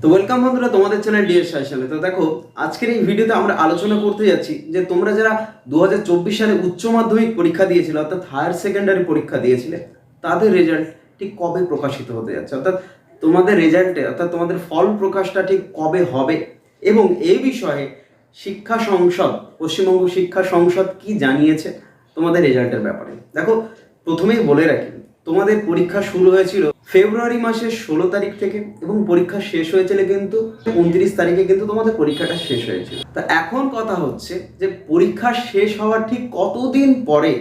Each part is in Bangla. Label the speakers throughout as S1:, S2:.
S1: তো ওয়েলকাম বন্ধুরা তোমাদের চ্যানেল ডিএস সালে তো দেখো, আজকের এই ভিডিওতে আমরা আলোচনা করতে যাচ্ছি যে তোমরা যারা দু হাজার চব্বিশ সালে উচ্চ মাধ্যমিক পরীক্ষা দিয়েছিলে, অর্থাৎ হায়ার সেকেন্ডারি পরীক্ষা দিয়েছিলে, তাদের রেজাল্ট ঠিক কবে প্রকাশিত হতে যাচ্ছে? অর্থাৎ তোমাদের রেজাল্টে অর্থাৎ তোমাদের ফল প্রকাশটা ঠিক কবে হবে? এবং এই বিষয়ে শিক্ষা সংসদ, পশ্চিমবঙ্গ শিক্ষা সংসদ কি জানিয়েছে তোমাদের রেজাল্টের ব্যাপারে? দেখো, প্রথমেই বলে রাখি তোমাদের পরীক্ষা শুরু হয়েছিল ফেব্রুয়ারি মাসের ষোলো তারিখ থেকে এবং পরীক্ষা শেষ হয়েছিল কিন্তু উনত্রিশ তারিখে কিন্তু তোমাদের পরীক্ষাটা শেষ হয়েছিল। তা এখন কথা হচ্ছে যে পরীক্ষা শেষ হওয়ার ঠিক কতদিন পরে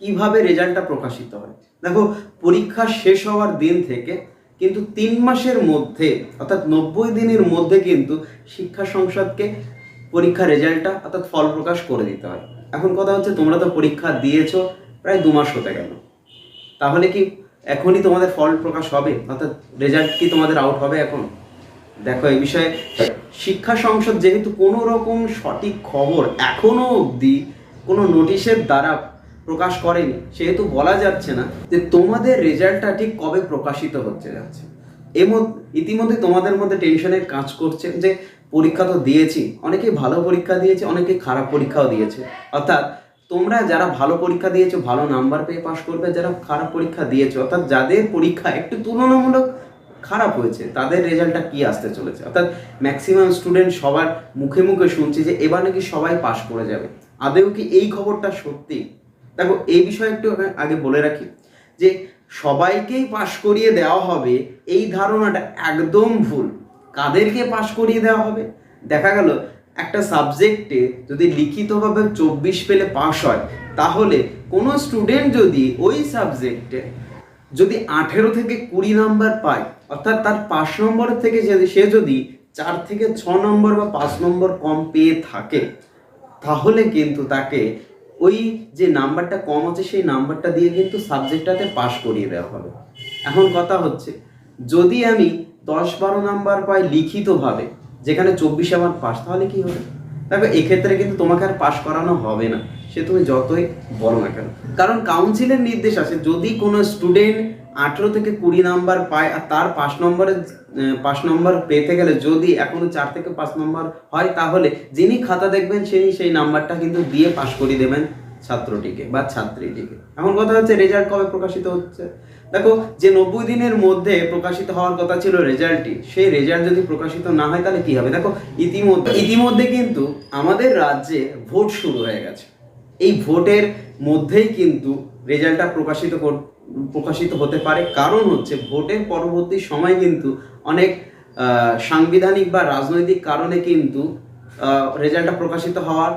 S1: কীভাবে রেজাল্টটা প্রকাশিত হয়? দেখো, পরীক্ষা শেষ হওয়ার দিন থেকে কিন্তু তিন মাসের মধ্যে, অর্থাৎ নব্বই দিনের মধ্যে কিন্তু শিক্ষা সংসদকে পরীক্ষার রেজাল্টটা, অর্থাৎ ফল প্রকাশ করে দিতে হয়। এখন কথা হচ্ছে তোমরা তো পরীক্ষা দিয়েছ, প্রায় দু মাস হতে গেল। তাহলে কি এখনই তোমাদের ফল প্রকাশ হবে? অর্থাৎ রেজাল্ট কি তোমাদের আউট হবে এখন? দেখো, এই বিষয়ে শিক্ষা সংসদ যেহেতু কোনো রকম সঠিক খবর এখনও অবধি কোনো নোটিশের দ্বারা প্রকাশ করেনি, সেহেতু বলা যাচ্ছে না যে তোমাদের রেজাল্টটা ঠিক কবে প্রকাশিত হচ্ছে যাচ্ছে। এর মধ্যে ইতিমধ্যে তোমাদের মধ্যে টেনশনের কাজ করছে যে পরীক্ষা তো দিয়েছি, অনেকেই ভালো পরীক্ষা দিয়েছে অনেকে খারাপ পরীক্ষাও দিয়েছে। অর্থাৎ তোমরা যারা ভালো পরীক্ষা দিয়েছ, ভালো নাম্বার পেয়ে পাশ করবে, যারা খারাপ পরীক্ষা দিয়েছ, অর্থাৎ যাদের পরীক্ষা একটু তুলনামূলক খারাপ হয়েছে, তাদের রেজাল্টটা কি আসতে চলেছে? অর্থাৎ ম্যাক্সিমাম স্টুডেন্ট সবার মুখে মুখে শুনছি যে এবার নাকি সবাই পাশ করে যাবে। আদেও কি এই খবরটা সত্যি? দেখো, এই বিষয়ে একটু আগে বলে রাখি যে সবাইকেই পাশ করিয়ে দেওয়া হবে, এই ধারণাটা একদম ভুল। কাদেরকে পাশ করিয়ে দেওয়া হবে? দেখা গেল একটা সাবজেক্টে যদি লিখিতভাবে চব্বিশ পেলে পাশ হয়, তাহলে কোনো স্টুডেন্ট যদি ওই সাবজেক্টে যদি আঠেরো থেকে কুড়ি নাম্বার পায়, অর্থাৎ তার পাঁচ নম্বরের থেকে সে যদি চার থেকে ছ নম্বর বা পাঁচ নম্বর কম পেয়ে থাকে, তাহলে কিন্তু তাকে ওই যে নাম্বারটা কম আছে, সেই নাম্বারটা দিয়ে কিন্তু সাবজেক্টটাতে পাশ করিয়ে দেওয়া হবে। এখন কথা হচ্ছে, যদি আমি দশ বারো নাম্বার পাই লিখিতভাবে যেখানে চব্বিশে আমার পাস তাহলে কি হবে? দেখো, এক্ষেত্রে কিন্তু তোমাকে আর পাশ করানো হবে না। সে তুমি যতই বলো না কেন। কারণ কাউন্সিলের নির্দেশ আছে, যদি কোনো স্টুডেন্ট আঠেরো থেকে কুড়ি নাম্বার পায় আর তার পাঁচ নম্বরে পাঁচ নম্বর পেতে গেলে যদি এখনও চার থেকে পাঁচ নম্বর হয়, তাহলে যিনি খাতা দেখবেন, সেই সেই নাম্বারটা কিন্তু দিয়ে পাশ করিয়ে দেবেন। ছাত্রটিকে বা ছাত্রীটিকে। এমন কথা হচ্ছে রেজাল্ট কবে প্রকাশিত হচ্ছে? দেখো, যে নব্বই দিনের মধ্যে প্রকাশিত হওয়ার কথা ছিল রেজাল্টটি সেই রেজাল্ট যদি প্রকাশিত না হয়, তাহলে কি হবে? দেখো, ইতিমধ্যে ইতিমধ্যে কিন্তু আমাদের রাজ্যে ভোট শুরু হয়ে গেছে। এই ভোটের মধ্যেই কিন্তু রেজাল্টটা প্রকাশিত প্রকাশিত হতে পারে। কারণ হচ্ছে ভোটের পরবর্তী সময় কিন্তু অনেক সাংবিধানিক বা রাজনৈতিক কারণে কিন্তু রেজাল্টটা প্রকাশিত হওয়ার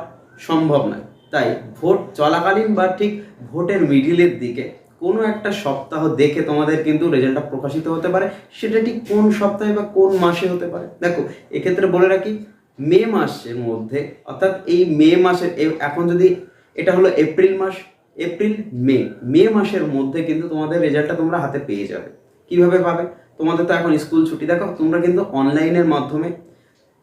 S1: সম্ভব নয়। তাই ভোট চলাকালীন বা ঠিক ভোটের মিডিলের দিকে কোনো একটা সপ্তাহ দেখে তোমাদের কিন্তু রেজাল্টটা প্রকাশিত হতে পারে। সেটা ঠিক কোন সপ্তাহে বা কোন মাসে হতে পারে? দেখো, এক্ষেত্রে বলে রাখি, মে মাসের মধ্যে, অর্থাৎ এই মে মাসের এখন যদি এটা হলো এপ্রিল মাস, এপ্রিল, মে মে মাসের মধ্যে কিন্তু তোমাদের রেজাল্টটা তোমরা হাতে পেয়ে যাবে। কীভাবে পাবে? তোমাদের তো এখন স্কুল ছুটি। দেখো, তোমরা কিন্তু অনলাইনের মাধ্যমে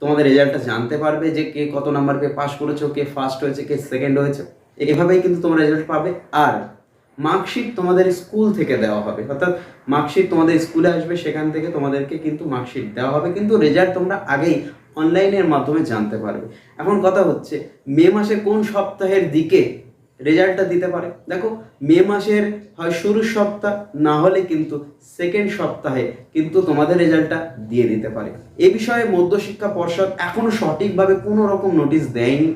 S1: তোমাদের রেজাল্টটা জানতে পারবে যে কে কত নাম্বার পেয়ে পাস করেছ, কে ফার্স্ট হয়েছে, কে সেকেন্ড হয়েছে। এভাবেই কিন্তু তোমার রেজাল্ট পাবে। আর মার্কশিট তোমাদের স্কুল থেকে দেওয়া হবে। অর্থাৎ মার্কশিট তোমাদের স্কুলে আসবে, সেখান থেকে তোমাদেরকে কিন্তু মার্কশিট দেওয়া হবে। কিন্তু রেজাল্ট তোমরা আগেই অনলাইনের মাধ্যমে জানতে পারবে। এখন কথা হচ্ছে, মে মাসে কোন সপ্তাহের দিকে রেজাল্টটা দিতে পারে। দেখো, মে মাসের হয় শুরুর সপ্তাহ, না হলে কিন্তু সেকেন্ড সপ্তাহে কিন্তু তোমাদের রেজাল্টটা দিয়ে দিতে পারে। এ বিষয়ে মধ্যশিক্ষা পর্ষদ এখনও সঠিকভাবে কোনো রকম নোটিশ দেয়নি।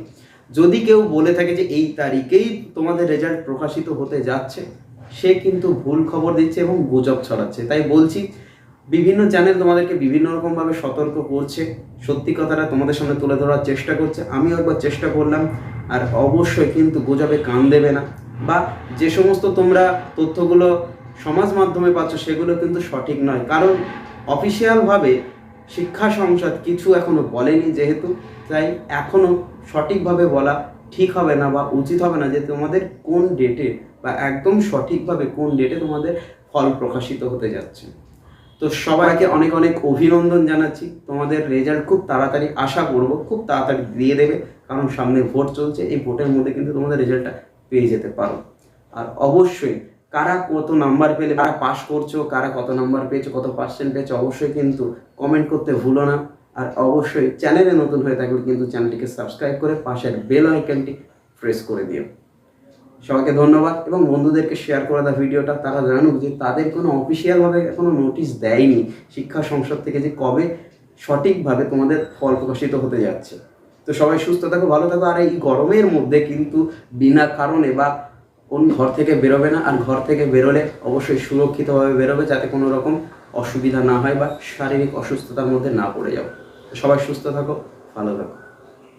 S1: যদি কেউ বলে থাকে যে এই তারিখেই তোমাদের রেজাল্ট প্রকাশিত হতে যাচ্ছে, সে কিন্তু ভুল খবর দিচ্ছে এবং গুজব ছড়াচ্ছে। তাই বলছি বিভিন্ন চ্যানেল তোমাদেরকে বিভিন্ন রকমভাবে সতর্ক করছে। সত্যি কথাটা তোমাদের সামনে তুলে ধরার চেষ্টা করছে। আমিও একবার চেষ্টা করলাম, আর অবশ্যই কিন্তু গুজবে কান দেবে না। বা যে সমস্ত তোমরা তথ্যগুলো সমাজ মাধ্যমে পাচ্ছ, সেগুলো কিন্তু সঠিক নয়। কারণ অফিসিয়ালভাবে শিক্ষা সংসদ কিছু এখনও বলেনি যেহেতু, তাই এখনও সঠিকভাবে বলা ঠিক হবে না বা উচিত হবে না যে তোমাদের কোন ডেটে বা একদম সঠিকভাবে কোন ডেটে তোমাদের ফল প্রকাশিত হতে যাচ্ছে। তো সবাইকে অনেক অনেক অভিনন্দন জানাচ্ছি। তোমাদের রেজাল্ট খুব তাড়াতাড়ি আশা করব, খুব তাড়াতাড়ি দিয়ে দেবে, কারণ সামনে ভোট চলছে, এই ভোটের মধ্যে কিন্তু তোমাদের রেজাল্টটা পেয়ে যেতে পারো। আর অবশ্যই কারা কত নাম্বার পেলে, কারা পাস করছ, কারা কত নাম্বার পেয়েছ, কত পার্সেন্ট পেয়েছ, অবশ্যই কিন্তু কমেন্ট করতে ভুলো না। আর অবশ্যই চ্যানেলে নতুন হয়ে থাকলে কিন্তু চ্যানেলটিকে সাবস্ক্রাইব করে পাশের বেল আইকনটি প্রেস করে দিও। সবাইকে ধন্যবাদ এবং বন্ধুদেরকে শেয়ার করে দেওয়া ভিডিওটা তারা জানুক যে তাদের কোনো অফিসিয়ালভাবে কোনো নোটিশ দেয়নি শিক্ষা সংসদ থেকে যে কবে সঠিকভাবে তোমাদের ফল প্রকাশিত হতে যাচ্ছে। তো সবাই সুস্থ থাকো, ভালো থাকো, আর এই গরমের মধ্যে কিন্তু বিনা কারণে বা কোন ঘর থেকে বেরোবে না, আর ঘর থেকে বেরোলে অবশ্যই সুরক্ষিতভাবে বেরোবে যাতে কোনো রকম অসুবিধা না হয় বা শারীরিক অসুস্থতার মধ্যে না পড়ে যাও। সবাই সুস্থ থাকো, ভালো থাকো।